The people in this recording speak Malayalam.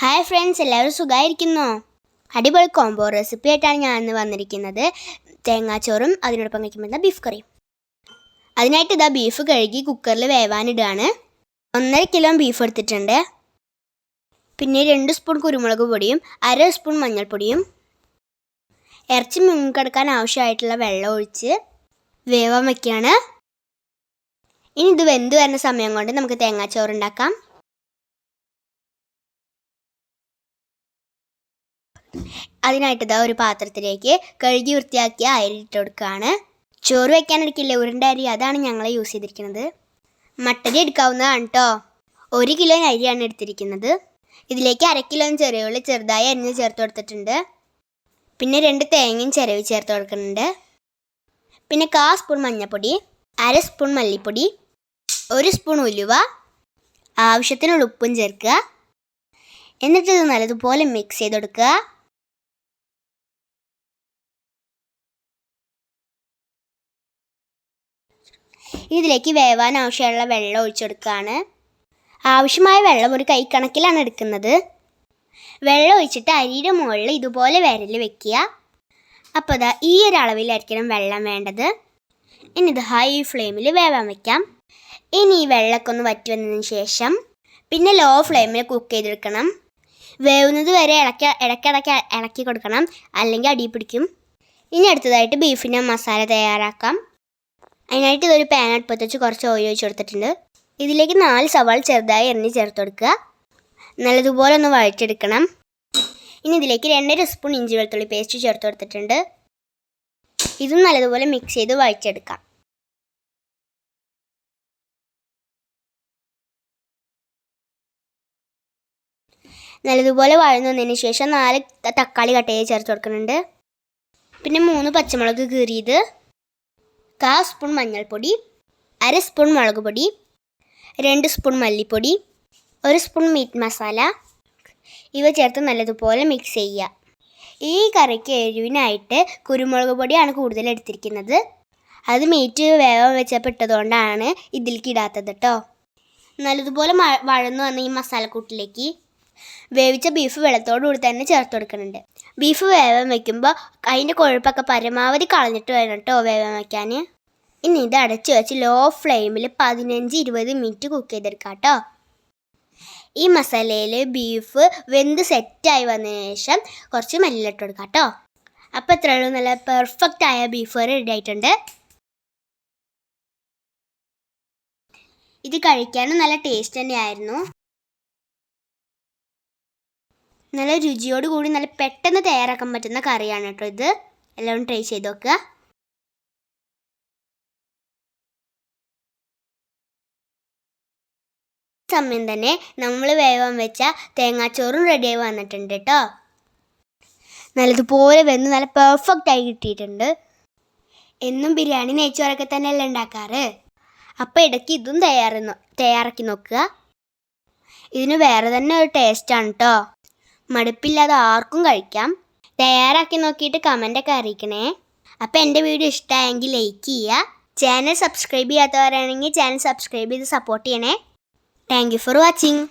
ഹായ് ഫ്രണ്ട്സ് എല്ലാവരും സുഖമായിരിക്കുന്നോ. അടിപൊളി കോംബോ റെസിപ്പി ആയിട്ടാണ് ഞാൻ ഇന്ന് വന്നിരിക്കുന്നത്. തേങ്ങാച്ചോറും അതിനോടൊപ്പം കഴിക്കുമ്പോൾ ബീഫ് കറിയും അതിനായിട്ട് ഇതാ ബീഫ് കഴുകി കുക്കറിൽ വേവാനിടുകയാണ് ഒന്നര കിലോ ബീഫ് എടുത്തിട്ടുണ്ട്. പിന്നെ രണ്ട് സ്പൂൺ കുരുമുളക് പൊടിയും അര സ്പൂൺ മഞ്ഞൾപ്പൊടിയും. ഇറച്ചി മുങ്ങിക്കിടക്കാൻ ആവശ്യമായിട്ടുള്ള വെള്ളം ഒഴിച്ച് വേവാൻ വയ്ക്കുകയാണ് ഇനി ഇത് വെന്ത് വരുന്ന സമയം കൊണ്ട് നമുക്ക് തേങ്ങാച്ചോറ് ഉണ്ടാക്കാം. അതിനായിട്ട് ഇതാ ഒരു പാത്രത്തിലേക്ക് കഴുകി വൃത്തിയാക്കിയ അരി ഇട്ട് കൊടുക്കുകയാണ് ചോറ് വെക്കാൻ എടുക്കില്ല? ഉരുണ്ട അരി അതാണ് ഞങ്ങൾ യൂസ് ചെയ്തിരിക്കുന്നത്. മട്ടരി എടുക്കാവുന്നതാണ് കേട്ടോ ഒരു കിലോ അരിയാണ് എടുത്തിരിക്കുന്നത്. ഇതിലേക്ക് അര കിലോ ചെറിയ ഉള്ളി ചെറുതായി അരിഞ്ഞ് ചേർത്ത് കൊടുത്തിട്ടുണ്ട്. പിന്നെ രണ്ട് തേങ്ങയും ചിരവി ചേർത്ത് കൊടുക്കുന്നുണ്ട്. പിന്നെ കാ സ്പൂൺ മഞ്ഞൾപ്പൊടി അര സ്പൂൺ മല്ലിപ്പൊടി ഒരു സ്പൂൺ ഉലുവ ആവശ്യത്തിനുള്ള ഉപ്പും ചേർക്കുക. എന്നിട്ട് ഇത് നല്ലതുപോലെ മിക്സ് ചെയ്ത് കൊടുക്കുക. ഇതിലേക്ക് വേവാൻ ആവശ്യമുള്ള വെള്ളം ഒഴിച്ചെടുക്കുകയാണ് ആവശ്യമായ വെള്ളം ഒരു കൈക്കണക്കിലാണ് എടുക്കുന്നത്. വെള്ളം ഒഴിച്ചിട്ട് അരിയുടെ മുകളിൽ ഇതുപോലെ വിരൽ വെക്കുക. അപ്പോൾ ഇതാ ഈ ഒരു അളവിലായിരിക്കണം വെള്ളം വേണ്ടത്. ഇനി ഇത് ഹൈ ഫ്ലെയിമിൽ വേവാൻ വെക്കാം. ഇനി ഈ വെള്ളമൊക്കെ ഒന്ന് വറ്റി വന്നതിന് ശേഷം പിന്നെ ലോ ഫ്ലെയിമിൽ കുക്ക് ചെയ്തെടുക്കണം. വേവുന്നത് വരെ ഇളക്കി ഇടയ്ക്കിടയ്ക്ക് ഇളക്കി കൊടുക്കണം. അല്ലെങ്കിൽ അടി പിടിക്കും. ഇനി അടുത്തതായിട്ട് ബീഫിന്റെ മസാല തയ്യാറാക്കാം. അതിനായിട്ട് ഇതൊരു പാൻ അടുപ്പത്ത് വെച്ച് കുറച്ച് ഓയിൽ ഒഴിച്ച് കൊടുത്തിട്ടുണ്ട്. ഇതിലേക്ക് നാല് സവാൾ ചെറുതായി എണ്ണി ചേർത്ത് കൊടുക്കുക. നല്ലതുപോലെ ഒന്ന് വഴറ്റെടുക്കണം ഇനി ഇതിലേക്ക് രണ്ടര സ്പൂൺ ഇഞ്ചി വെളുത്തുള്ളി പേസ്റ്റ് ചേർത്ത് കൊടുത്തിട്ടുണ്ട്. ഇതും നല്ലതുപോലെ മിക്സ് ചെയ്ത് വഴറ്റെടുക്കാം നല്ലതുപോലെ വഴന്നതിന് ശേഷം നാല് തക്കാളി കട്ട് ചെയ്ത് ചേർത്ത് കൊടുക്കുന്നുണ്ട്. പിന്നെ മൂന്ന് പച്ചമുളക് കീറിയത്. കാ സ്പൂൺ മഞ്ഞൾപ്പൊടി അര സ്പൂൺ മുളക് പൊടി രണ്ട് സ്പൂൺ മല്ലിപ്പൊടി ഒരു സ്പൂൺ മീറ്റ് മസാല. ഇവ ചേർത്ത് നല്ലതുപോലെ മിക്സ് ചെയ്യുക. ഈ കറിക്ക് എരിവിനായിട്ട് കുരുമുളക് പൊടിയാണ് കൂടുതൽ എടുത്തിരിക്കുന്നത്. അത് മീറ്റ് വേഗം വെച്ചപ്പെട്ടതുകൊണ്ടാണ് ഇതിലേക്ക് ഇടാത്തത് കേട്ടോ. നല്ലതുപോലെ വഴന്നു വന്ന ഈ മസാലക്കൂട്ടിലേക്ക് വേവിച്ച ബീഫ് വെള്ളത്തോടുകൂടി തന്നെ ചേർത്ത് കൊടുക്കുന്നുണ്ട്. ബീഫ് വേവം വെക്കുമ്പോൾ അതിന്റെ കൊഴുപ്പൊക്കെ പരമാവധി കളഞ്ഞിട്ട് വേണം കേട്ടോ വേവം വയ്ക്കാൻ ഇനി ഇത് അടച്ചു വെച്ച് ലോ ഫ്ലെയിമിൽ പതിനഞ്ച് ഇരുപത് മിനിറ്റ് കുക്ക് ചെയ്തെടുക്കാം കേട്ടോ. ഈ മസാലയിൽ ബീഫ് വെന്ത് സെറ്റായി വന്നതിന് ശേഷം കുറച്ച് മല്ലിലിട്ട് കൊടുക്കാം കേട്ടോ. അപ്പോൾ ഇത്രയേ ഉള്ളൂ. നല്ല പെർഫെക്റ്റ് ആയ ബീഫ് റെഡി ആയിട്ടുണ്ട്. ഇത് കഴിക്കാനും നല്ല ടേസ്റ്റ് തന്നെയായിരുന്നു. നല്ല രുചിയോട് കൂടി നല്ല പെട്ടെന്ന് തയ്യാറാക്കാൻ പറ്റുന്ന കറിയാണ് കേട്ടോ ഇത്. എല്ലാവരും ട്രൈ ചെയ്ത് നോക്കുക. സമയം തന്നെ നമ്മൾ വേവാൻ വെച്ച തേങ്ങാച്ചോറും റെഡിയായി വന്നിട്ടുണ്ട് കേട്ടോ. നല്ലതുപോലെ വെന്ന് നല്ല പെർഫെക്റ്റ് ആയി കിട്ടിയിട്ടുണ്ട്. എന്നും ബിരിയാണി നെയ്ച്ചോറൊക്കെ തന്നെയല്ലേ ഉണ്ടാക്കാറ്? അപ്പോൾ ഇടയ്ക്ക് ഇതും തയ്യാറ തയ്യാറാക്കി നോക്കുക. ഇതിന് വേറെ തന്നെ ഒരു ടേസ്റ്റാണ് കേട്ടോ. മടുപ്പില്ലാതെ ആർക്കും കഴിക്കാം. തയ്യാറാക്കി നോക്കിയിട്ട് കമന്റൊക്കെ അറിയിക്കണേ. അപ്പോൾ എന്റെ വീഡിയോ ഇഷ്ടമായെങ്കിൽ ലൈക്ക് ചെയ്യുക. ചാനൽ സബ്സ്ക്രൈബ് ചെയ്യാത്തവരാണെങ്കിൽ ചാനൽ സബ്സ്ക്രൈബ് ചെയ്ത് സപ്പോർട്ട് ചെയ്യണേ. Thank you for watching